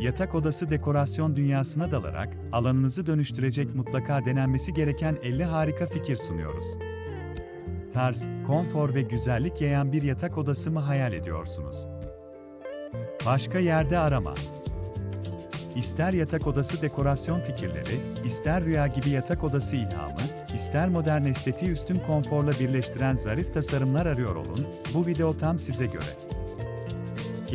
yatak odası dekorasyon dünyasına dalarak alanınızı dönüştürecek mutlaka denenmesi gereken 50 harika fikir sunuyoruz. Tarz, konfor ve güzellik yayan bir yatak odası mı hayal ediyorsunuz? Başka yerde arama. İster yatak odası dekorasyon fikirleri, ister rüya gibi yatak odası ilhamı, ister modern estetiği üstün konforla birleştiren zarif tasarımlar arıyor olun, bu video tam size göre.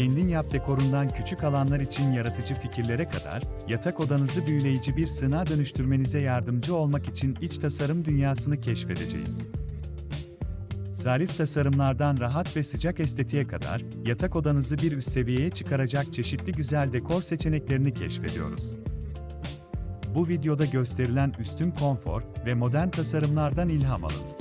Kendin yap dekorundan küçük alanlar için yaratıcı fikirlere kadar, yatak odanızı büyüleyici bir sığınağa dönüştürmenize yardımcı olmak için iç tasarım dünyasını keşfedeceğiz. Zarif tasarımlardan rahat ve sıcak estetiğe kadar, yatak odanızı bir üst seviyeye çıkaracak çeşitli güzel dekor seçeneklerini keşfediyoruz. Bu videoda gösterilen üstün konfor ve modern tasarımlardan ilham alın.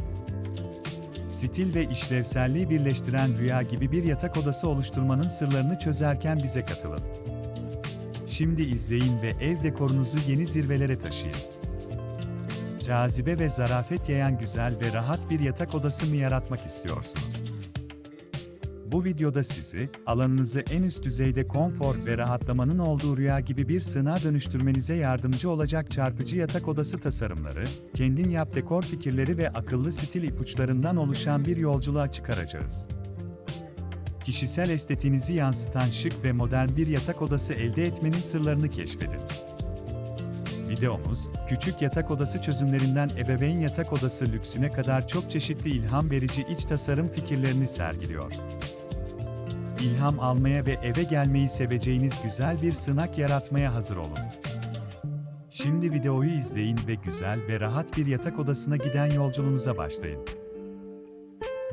Stil ve işlevselliği birleştiren rüya gibi bir yatak odası oluşturmanın sırlarını çözerken bize katılın. Şimdi izleyin ve ev dekorunuzu yeni zirvelere taşıyın. Cazibe ve zarafet yayan güzel ve rahat bir yatak odası mı yaratmak istiyorsunuz? Bu videoda sizi, alanınızı en üst düzeyde konfor ve rahatlamanın olduğu rüya gibi bir sığınağa dönüştürmenize yardımcı olacak çarpıcı yatak odası tasarımları, kendin yap dekor fikirleri ve akıllı stil ipuçlarından oluşan bir yolculuğa çıkaracağız. Kişisel estetiğinizi yansıtan şık ve modern bir yatak odası elde etmenin sırlarını keşfedin. Videomuz, küçük yatak odası çözümlerinden ebeveyn yatak odası lüksüne kadar çok çeşitli ilham verici iç tasarım fikirlerini sergiliyor. İlham almaya ve eve gelmeyi seveceğiniz güzel bir sığınak yaratmaya hazır olun. Şimdi videoyu izleyin ve güzel ve rahat bir yatak odasına giden yolculuğunuza başlayın.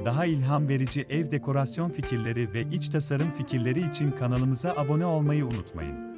Daha ilham verici ev dekorasyon fikirleri ve iç tasarım fikirleri için kanalımıza abone olmayı unutmayın.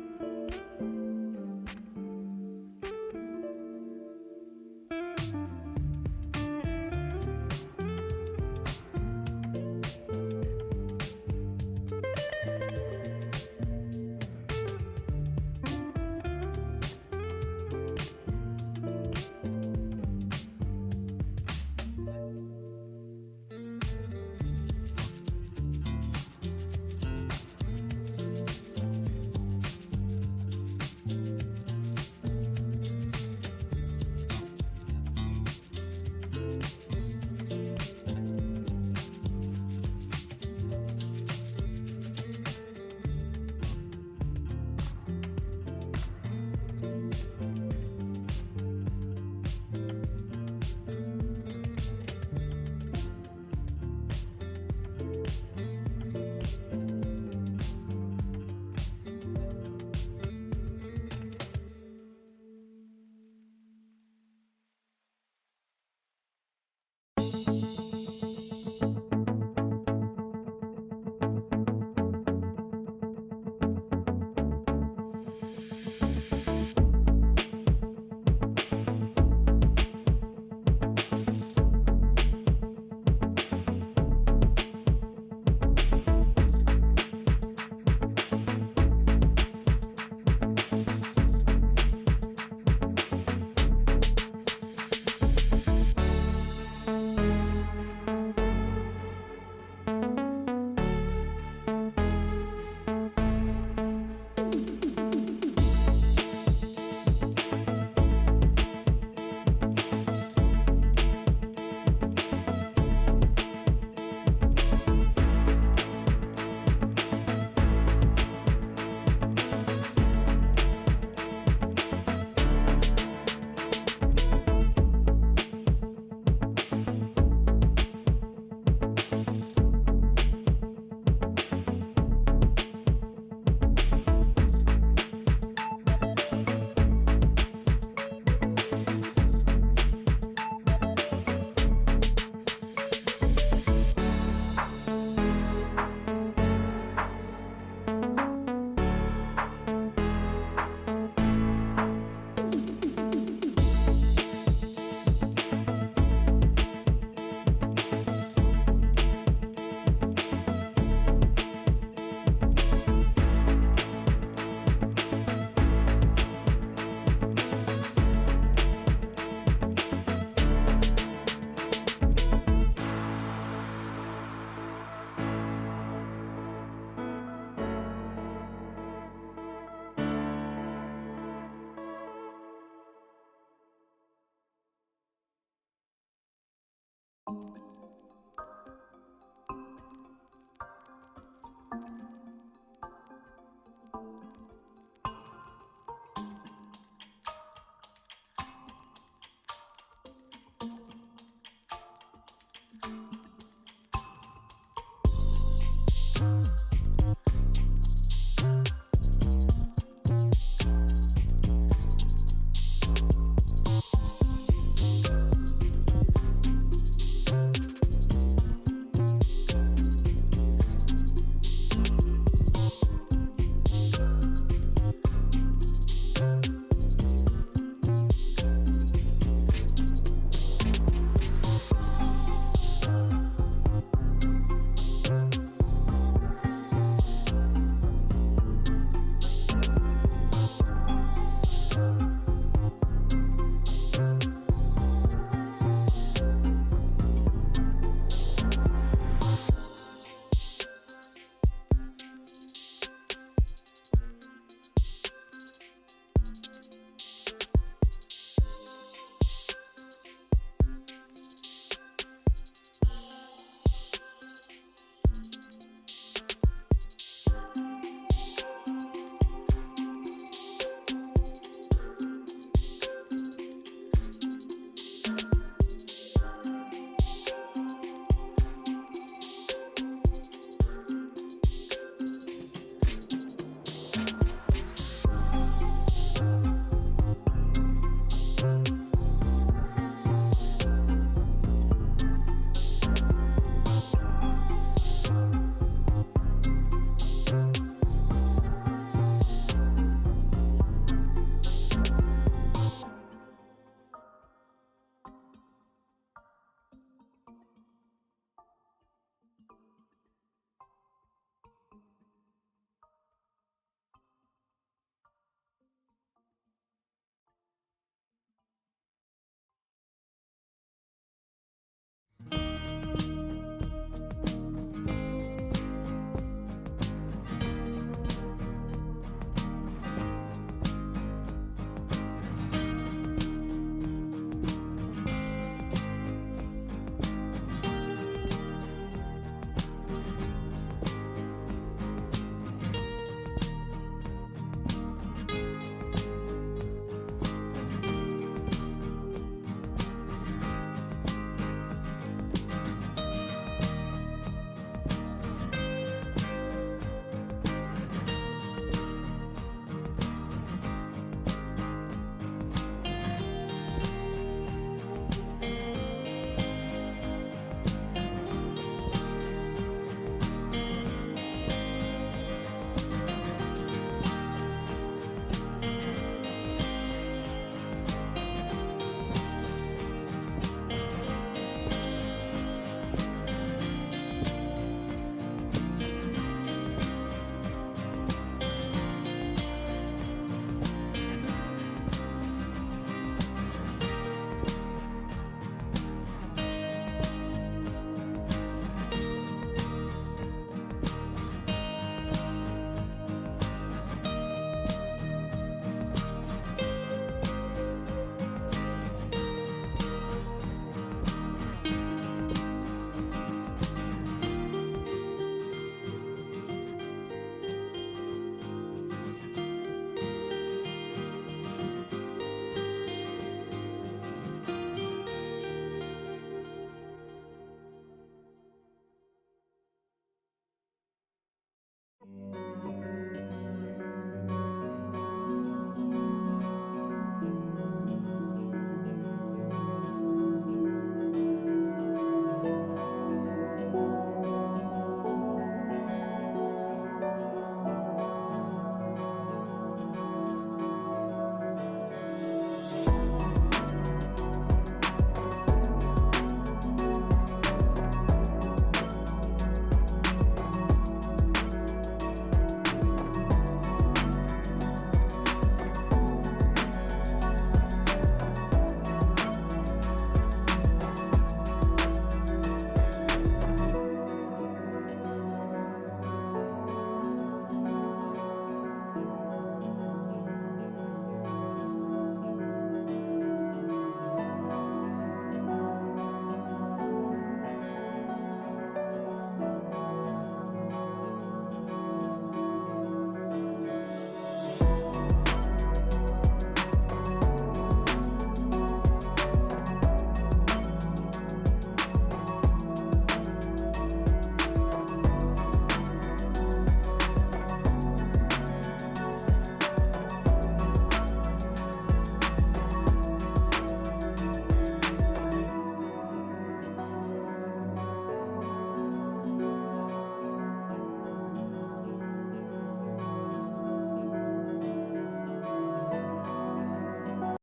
you